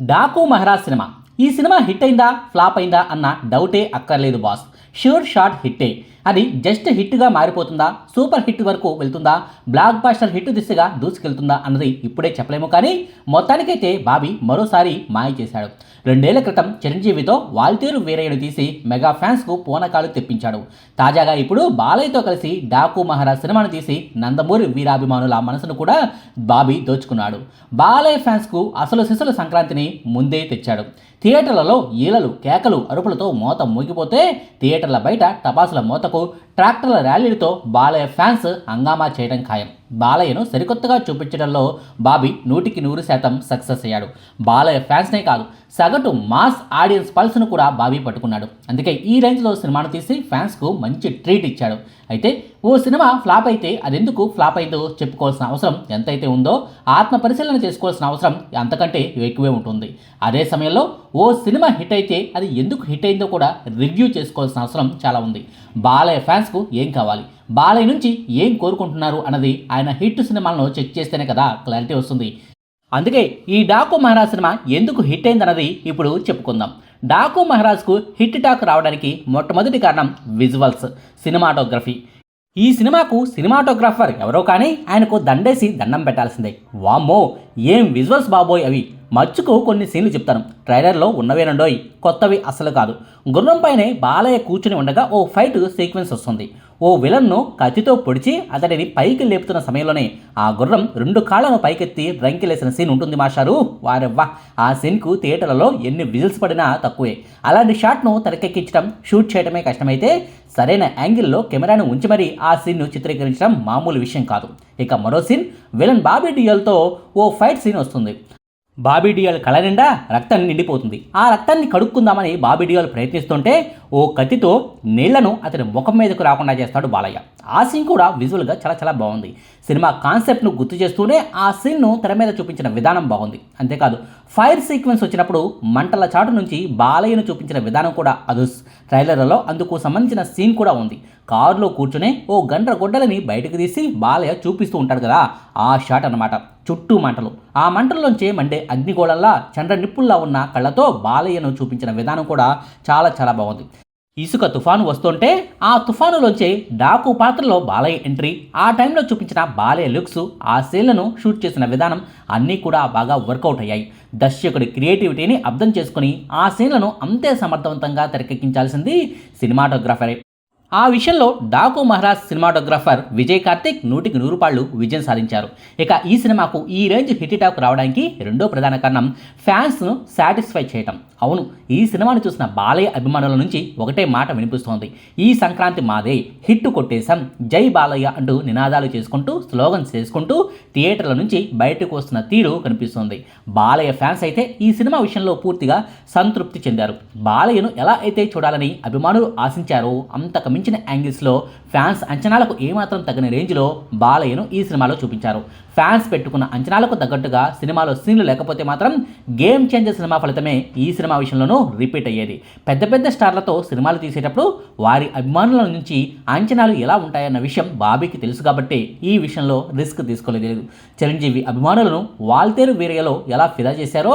Daaku Maharaj cinema. ఈ cinema hit అయిందా flop అయిందా అన్న డౌటే అక్కర్లేదు బాస్. Sure shot హిట్టే. అది జస్ట్ హిట్గా మారిపోతుందా? సూపర్ హిట్ వరకు వెళ్తుందా? బ్లాక్ బాస్టర్ హిట్ దిశగా దూసుకెళ్తుందా అన్నది ఇప్పుడే చెప్పలేము కానీ మొత్తానికైతే బాబీ మరోసారి మాయ చేశాడు. రెండేళ్ళ క్రితం చిరంజీవితో వాల్తేరు వీరయ్యను తీసి మెగా ఫ్యాన్స్కు పూనకాలు తెప్పించాడు. తాజాగా ఇప్పుడు బాలయ్యతో కలిసి డాకు మహారాజ్ సినిమాను తీసి నందమూరి వీరాభిమానుల మనసును కూడా బాబీ దోచుకున్నాడు. బాలయ్య ఫ్యాన్స్కు అసలు సిసలు సంక్రాంతిని ముందే తెచ్చాడు. థియేటర్లలో ఈలలు కేకలు అరుపులతో మోత మూగిపోతే థియేటర్ల బయట టపాసుల మోతకు example ట్రాక్టర్ల ర్యాలీలతో బాలయ్య ఫ్యాన్స్ హంగామా చేయడం ఖాయం. బాలయ్యను సరికొత్తగా చూపించడంలో బాబీ నూటికి నూరు శాతం సక్సెస్ అయ్యాడు. బాలయ్య ఫ్యాన్స్నే కాదు సగటు మాస్ ఆడియన్స్ పల్స్ను కూడా బాబీ పట్టుకున్నాడు. అందుకే ఈ రేంజ్లో సినిమాను తీసి ఫ్యాన్స్కు మంచి ట్రీట్ ఇచ్చాడు. అయితే ఓ సినిమా ఫ్లాప్ అయితే అదెందుకు ఫ్లాప్ అయిందో చెప్పుకోవాల్సిన అవసరం ఎంతైతే ఉందో ఆత్మ పరిశీలన చేసుకోవాల్సిన అవసరం అంతకంటే ఎక్కువే ఉంటుంది. అదే సమయంలో ఓ సినిమా హిట్ అయితే అది ఎందుకు హిట్ అయిందో కూడా రివ్యూ చేసుకోవాల్సిన అవసరం చాలా ఉంది. బాలయ్య ఫ్యాన్స్ ఫ్యాన్స్కు ఏం కావాలి? బాలయ్య నుంచి ఏం కోరుకుంటున్నారు అన్నది ఆయన హిట్ సినిమాలను చెక్ చేస్తేనే కదా క్లారిటీ వస్తుంది. అందుకే ఈ డాకు మహారాజ్ సినిమా ఎందుకు హిట్ అయిందన్నది ఇప్పుడు చెప్పుకుందాం. డాకు మహారాజ్కు హిట్ టాక్ రావడానికి మొట్టమొదటి కారణం విజువల్స్ సినిమాటోగ్రఫీ. ఈ సినిమాకు సినిమాటోగ్రాఫర్ ఎవరో కానీ ఆయనకు దండేసి దండం పెట్టాల్సిందే. వామ్మో ఏం విజువల్స్ బాబోయ్ అవి. మచ్చుకు కొన్ని సీన్లు చెప్తాను. ట్రైలర్లో ఉన్నవేనండోయ్ కొత్తవి అసలు కాదు. గుర్రంపైనే బాలయ్య కూర్చుని ఉండగా ఓ ఫైట్ సీక్వెన్స్ వస్తుంది. ఓ విలన్ను కత్తితో పొడిచి అతడిని పైకి లేపుతున్న సమయంలోనే ఆ గుర్రం రెండు కాళ్ళను పైకెత్తి రంకిలేసిన సీన్ ఉంటుంది మాషారు వారెవ్వా ఆ సీన్కు థియేటర్లలో ఎన్ని విజిల్స్ పడినా తక్కువే. అలాంటి షాట్ను తెరకెక్కించడం షూట్ చేయడమే కష్టమైతే సరైన యాంగిల్లో కెమెరాను ఉంచి మరీ ఆ సీన్ను చిత్రీకరించడం మామూలు విషయం కాదు. ఇక మరో సీన్ విలన్ బాబీ డియల్తో ఓ ఫైట్ సీన్ వస్తుంది. బాబీడియాల్ కళ నిండా రక్తం నిండిపోతుంది. ఆ రక్తాన్ని కడుక్కుందామని బాబీడియాల్ ప్రయత్నిస్తుంటే ఓ కత్తితో నీళ్ళను అతని ముఖం మీదకు రాకుండా చేస్తాడు బాలయ్య. ఆ సీన్ కూడా విజువల్గా చాలా చాలా బాగుంది. సినిమా కాన్సెప్ట్ను గుర్తు చేస్తూనే ఆ సీన్ను తెర మీద చూపించిన విధానం బాగుంది. అంతేకాదు ఫైర్ సీక్వెన్స్ వచ్చినప్పుడు మంటల చాటు నుంచి బాలయ్యను చూపించిన విధానం కూడా అదుస్. ట్రైలర్లలో అందుకు సంబంధించిన సీన్ కూడా ఉంది. కారులో కూర్చునే ఓ గండ్ర గొడ్డలని బయటకు తీసి బాలయ్య చూపిస్తూ ఉంటాడు కదా ఆ షాట్ అన్నమాట. చుట్టూ మంటలు. ఆ మంటల్లోంచే మండే అగ్నిగోళల్లా చండ్ర నిప్పుల్లా ఉన్న కళ్ళతో బాలయ్యను చూపించిన విధానం కూడా చాలా చాలా బాగుంది. ఇసుక తుఫాను వస్తుంటే ఆ తుఫానులోంచే డాకు పాత్రలో బాలయ్య ఎంట్రీ ఆ టైంలో చూపించిన బాలయ్య లుక్స్ ఆ సీన్లను షూట్ చేసిన విధానం అన్నీ కూడా బాగా వర్కౌట్ అయ్యాయి. దర్శకుడి క్రియేటివిటీని అర్థం చేసుకుని ఆ సీన్లను అంతే సమర్థవంతంగా తెరకెక్కించాల్సింది సినిమాటోగ్రాఫరే. ఆ విషయంలో డాకు మహారాజ్ సినిమాటోగ్రాఫర్ విజయ్ కార్తిక్ నూటికి నూరు పాళ్ళు విజయం సాధించారు. ఇక ఈ సినిమాకు ఈ రేంజ్ హిట్ టాక్ రావడానికి రెండో ప్రధాన కారణం ఫ్యాన్స్ను సాటిస్ఫై చేయటం. అవును ఈ సినిమాను చూసిన బాలయ్య అభిమానుల నుంచి ఒకటే మాట వినిపిస్తోంది. ఈ సంక్రాంతి మాదే హిట్ కొట్టేశాం జై బాలయ్య అంటూ నినాదాలు చేసుకుంటూ స్లోగన్స్ చేసుకుంటూ థియేటర్ల నుంచి బయటకు వస్తున్న తీరు కనిపిస్తుంది. బాలయ్య ఫ్యాన్స్ అయితే ఈ సినిమా విషయంలో పూర్తిగా సంతృప్తి చెందారు. బాలయ్యను ఎలా అయితే చూడాలని అభిమానులు ఆశించారో అంతకు మించిన యాంగిల్స్లో ఫ్యాన్స్ అంచనాలకు ఏమాత్రం తగిన రేంజ్లో బాలయ్యను ఈ సినిమాలో చూపించారు. ఫ్యాన్స్ పెట్టుకున్న అంచనాలకు తగ్గట్టుగా సినిమాలో సీన్లు లేకపోతే మాత్రం గేమ్ చేంజర్ సినిమా ఫలితమే ఈ సినిమా విషయంలోనూ రిపీట్ అయ్యేది. పెద్ద పెద్ద స్టార్లతో సినిమాలు తీసేటప్పుడు వారి అభిమానుల నుంచి అంచనాలు ఎలా ఉంటాయన్న విషయం బాబీకి తెలుసు కాబట్టి ఈ విషయంలో రిస్క్ తీసుకోలేదు. చిరంజీవి అభిమానులను వాల్తేరు వీరయ్యలో ఎలా ఫిదా చేశారో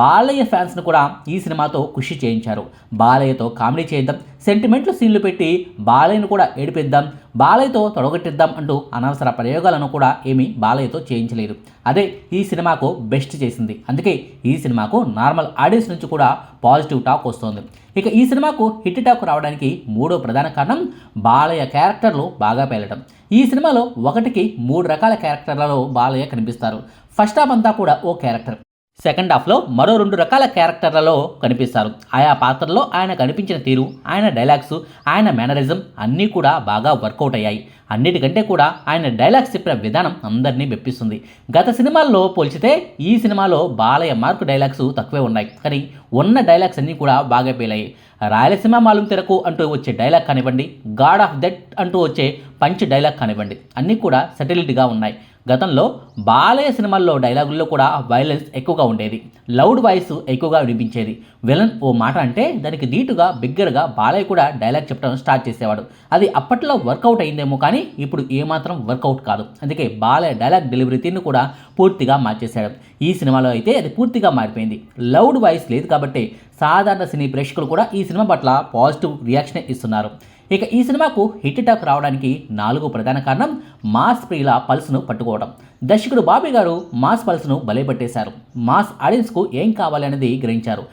బాలయ్య ఫ్యాన్స్ను కూడా ఈ సినిమాతో ఖుషి చేయించారు. బాలయ్యతో కామెడీ చేద్దాం సెంటిమెంట్లు సీన్లు పెట్టి బాలయ్యను కూడా ఏడిపిద్దాం బాలయ్యతో తొడగొట్టిద్దాం అంటూ అనవసర ప్రయోగాలను కూడా ఏమీ బాలయ్యతో చేయించలేదు. అదే ఈ సినిమాకు బెస్ట్ చేసింది. అందుకే ఈ సినిమాకు నార్మల్ ఆడియన్స్ నుంచి కూడా పాజిటివ్ టాక్ వస్తుంది. ఇక ఈ సినిమాకు హిట్ టాక్ రావడానికి మూడో ప్రధాన కారణం బాలయ్య క్యారెక్టర్లు బాగా పేలటం. ఈ సినిమాలో ఒకటికి మూడు రకాల క్యారెక్టర్లలో బాలయ్య కనిపిస్తారు. ఫస్ట్ హాఫ్ అంతా కూడా ఓ క్యారెక్టర్. సెకండ్ హాఫ్లో మరో రెండు రకాల క్యారెక్టర్లలో కనిపిస్తారు. ఆయా పాత్రల్లో ఆయన కనిపించిన తీరు ఆయన డైలాగ్స్ ఆయన మేనరిజం అన్నీ కూడా బాగా వర్కౌట్ అయ్యాయి. అన్నిటికంటే కూడా ఆయన డైలాగ్స్ చెప్పిన విధానం అందరినీ మెప్పిస్తుంది. గత సినిమాల్లో పోల్చితే ఈ సినిమాలో బాలయ్య మార్కు డైలాగ్స్ తక్కువే ఉన్నాయి. కానీ ఉన్న డైలాగ్స్ అన్నీ కూడా బాగా పేలాయి. రాయలసీమ మాలం తెరకు అంటూ వచ్చే డైలాగ్ కానివ్వండి గాడ్ ఆఫ్ దట్ అంటూ వచ్చే పంచ్ డైలాగ్ కానివ్వండి అన్నీ కూడా సెటిల్డ్గా ఉన్నాయి. గతంలో బాలయ్య సినిమాల్లో డైలాగుల్లో కూడా వైలెన్స్ ఎక్కువగా ఉండేది. లౌడ్ వాయిస్ ఎక్కువగా వినిపించేది. విలన్ ఓ మాట అంటే దానికి నీటుగా బిగ్గరగా బాలయ్య కూడా డైలాగ్ చెప్పడం స్టార్ట్ చేసేవాడు. అది అప్పట్లో వర్కౌట్ అయిందేమో కానీ ఇప్పుడు ఏమాత్రం వర్కౌట్ కాదు. అందుకే బాలయ్య డైలాగ్ డెలివరీ తీరును కూడా పూర్తిగా మార్చేశాడు. ఈ సినిమాలో అయితే అది పూర్తిగా మారిపోయింది. లౌడ్ వాయిస్ లేదు కాబట్టి సాధారణ సినీ ప్రేక్షకులు కూడా ఈ సినిమా పట్ల పాజిటివ్ రియాక్షన్ ఇస్తున్నారు. ఇక ఈ సినిమాకు హిట్ టాక్ రావడానికి నాలుగు ప్రధాన కారణం మాస్ ప్రియుల పల్స్ను పట్టుకోవడం. దర్శకుడు బాబీ గారు మాస్ పల్స్ను బలైపట్టేశారు. మాస్ ఆడియన్స్కు ఏం కావాలి అనేది గ్రహించారు.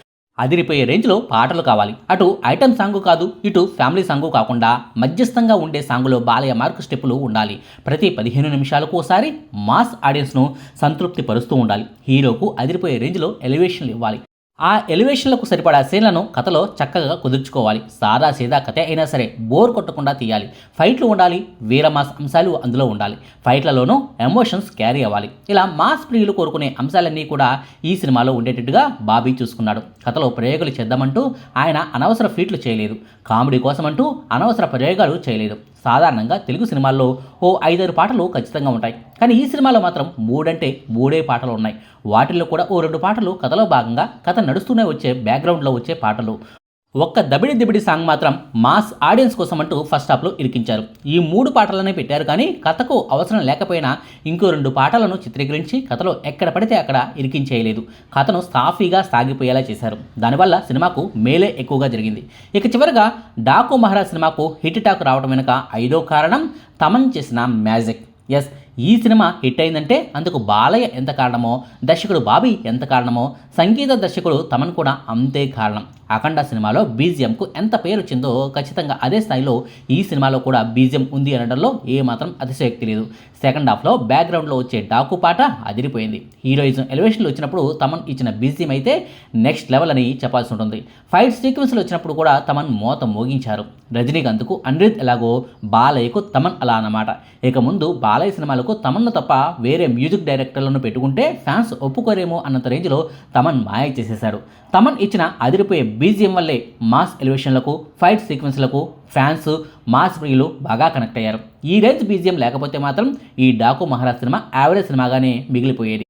అదిరిపోయే రేంజ్లో పాటలు కావాలి. అటు ఐటమ్ సాంగ్ కాదు ఇటు ఫ్యామిలీ సాంగ్ కాకుండా మధ్యస్థంగా ఉండే సాంగులో బాలయ్య మార్క్ స్టెప్పులు ఉండాలి. ప్రతి పదిహేను నిమిషాలకు ఒకసారి మాస్ ఆడియన్స్ను సంతృప్తి పరుస్తూ ఉండాలి. హీరోకు అదిరిపోయే రేంజ్లో ఎలివేషన్లు ఇవ్వాలి. ఆ ఎలివేషన్లకు సరిపడా సీన్లను కథలో చక్కగా కుదుర్చుకోవాలి. సాదా సీదా కథ అయినా సరే బోర్ కొట్టకుండా తీయాలి. ఫైట్లు ఉండాలి వీరమాస్ అంశాలు అందులో ఉండాలి. ఫైట్లలోనూ ఎమోషన్స్ క్యారీ అవ్వాలి. ఇలా మాస్ ప్రియులు కోరుకునే అంశాలన్నీ కూడా ఈ సినిమాలో ఉండేటట్టుగా బాబీ చూసుకున్నాడు. కథలో ప్రయోగాలు చేద్దామంటూ ఆయన అనవసర ఫీట్లు చేయలేదు. కామెడీ కోసమంటూ అనవసర ప్రయోగాలు చేయలేదు. సాధారణంగా తెలుగు సినిమాల్లో ఓ ఐదారు పాటలు ఖచ్చితంగా ఉంటాయి. కానీ ఈ సినిమాలో మాత్రం మూడంటే మూడే పాటలు ఉన్నాయి. వాటిల్లో కూడా ఓ రెండు పాటలు కథలో భాగంగా కథ నడుస్తూనే వచ్చే బ్యాక్గ్రౌండ్లో వచ్చే పాటలు. ఒక్క దబిడి దిబిడి సాంగ్ మాత్రం మాస్ ఆడియన్స్ కోసం అంటూ ఫస్ట్ హాఫ్లో ఇరికించారు. ఈ మూడు పాటలనే పెట్టారు కానీ కథకు అవసరం లేకపోయినా ఇంకో రెండు పాటలను చిత్రీకరించి కథలో ఎక్కడ పడితే అక్కడ ఇరికించేయలేదు. కథను సాఫీగా సాగిపోయేలా చేశారు. దానివల్ల సినిమాకు మేలే ఎక్కువగా జరిగింది. ఇక చివరిగా డాకు మహారాజ్ సినిమాకు హిట్ టాక్ రావడం వెనుక ఐదో కారణం తమన్ చేసిన మ్యాజిక్. ఎస్ ఈ సినిమా హిట్ అయిందంటే అందుకు బాలయ్య ఎంత కారణమో దర్శకుడు బాబీ ఎంత కారణమో సంగీత దర్శకుడు తమన్ కూడా అంతే కారణం. అఖండ సినిమాలో బీజిఎంకు ఎంత పేరు వచ్చిందో ఖచ్చితంగా అదే స్థాయిలో ఈ సినిమాలో కూడా బీజిఎం ఉంది అనడంలో ఏమాత్రం అతిశయోక్తి లేదు. సెకండ్ హాఫ్లో బ్యాక్గ్రౌండ్లో వచ్చే డాకు పాట అదిరిపోయింది. హీరోయిజం ఎలివేషన్లు వచ్చినప్పుడు తమన్ ఇచ్చిన బీజిఎం అయితే నెక్స్ట్ లెవెల్ అని చెప్పాల్సి ఉంటుంది. ఫైట్ సీక్వెన్స్లు వచ్చినప్పుడు కూడా తమన్ మోత మోగించారు. రజనీకాంత్కు అనిరుద్ ఎలాగో బాలయ్యకు తమన్ అలా అన్నమాట. ఇక ముందు బాలయ్య సినిమాలకు తమన్ను తప్ప వేరే మ్యూజిక్ డైరెక్టర్లను పెట్టుకుంటే ఫ్యాన్స్ ఒప్పుకోరేమో అన్నంత రేంజ్లో తమన్ మాయ చేసేశారు. తమన్ ఇచ్చిన అదిరిపోయే బీజియం వల్లే మాస్ ఎలివేషన్లకు ఫైట్ సీక్వెన్స్లకు ఫ్యాన్స్ మాస్ ప్రియులు బాగా కనెక్ట్ అయ్యారు. ఈ రేంజ్ బీజియం లేకపోతే మాత్రం ఈ డాకు మహారాజ్ సినిమా యావరేజ్ సినిమాగానే మిగిలిపోయేది.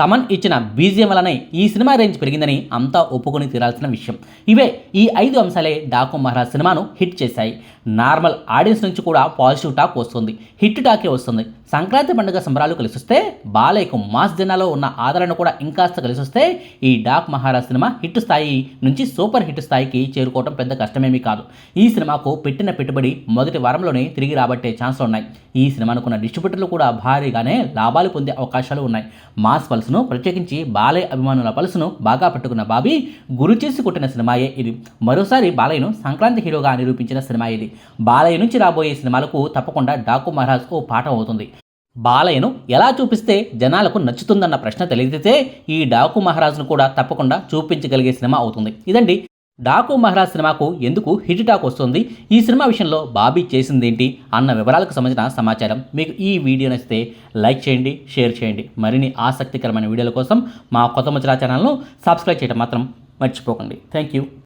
తమన్ ఇచ్చిన బీజియం వలనే ఈ సినిమా రేంజ్ పెరిగిందని అంతా ఒప్పుకొని తీరాల్సిన విషయం. ఇవే ఈ ఐదు అంశాలే డాకు మహారాజ్ సినిమాను హిట్ చేశాయి. నార్మల్ ఆడియన్స్ నుంచి కూడా పాజిటివ్ టాక్ వస్తుంది హిట్ టాకే వస్తుంది. సంక్రాంతి పండుగ సంబరాలు కలిసి వస్తే బాలయ్యకు మాస్ జనాలో ఉన్న ఆదరణ కూడా ఇంకాస్త కలిసొస్తే ఈ డాక్ మహారాజ్ సినిమా హిట్ స్థాయి నుంచి సూపర్ హిట్ స్థాయికి చేరుకోవడం పెద్ద కష్టమేమీ కాదు. ఈ సినిమాకు పెట్టిన పెట్టుబడి మొదటి వారంలోనే తిరిగి రాబట్టే ఛాన్సులు ఉన్నాయి. ఈ సినిమానుకున్న డిస్ట్రిబ్యూటర్లు కూడా భారీగానే లాభాలు పొందే అవకాశాలు ఉన్నాయి. మాస్ పల్స్ను ప్రత్యేకించి బాలయ్య అభిమానుల పల్స్ను బాగా పట్టుకున్న బాబీ గురి చేసి కొట్టిన సినిమాయే ఇది. మరోసారి బాలయ్యను సంక్రాంతి హీరోగా నిరూపించిన సినిమా ఇది. బాలయ్య నుంచి రాబోయే సినిమాలకు తప్పకుండా డాకు మహారాజ్ ఓ పాఠం అవుతుంది. బాలయ్యను ఎలా చూపిస్తే జనాలకు నచ్చుతుందన్న ప్రశ్న తెలియతే ఈ డాకు మహారాజ్ను కూడా తప్పకుండా చూపించగలిగే సినిమా అవుతుంది. ఇదండి డాకు మహారాజ్ సినిమాకు ఎందుకు హిట్ టాక్ వస్తుంది? ఈ సినిమా విషయంలో బాబీ చేసిందేంటి అన్న వివరాలకు సంబంధించిన సమాచారం మీకు ఈ వీడియో నచ్చితే లైక్ చేయండి షేర్ చేయండి. మరిన్ని ఆసక్తికరమైన వీడియోల కోసం మా కొత్త ముచ్చరా ఛానల్ను సబ్స్క్రైబ్ చేయడం మాత్రం మర్చిపోకండి. Thank you.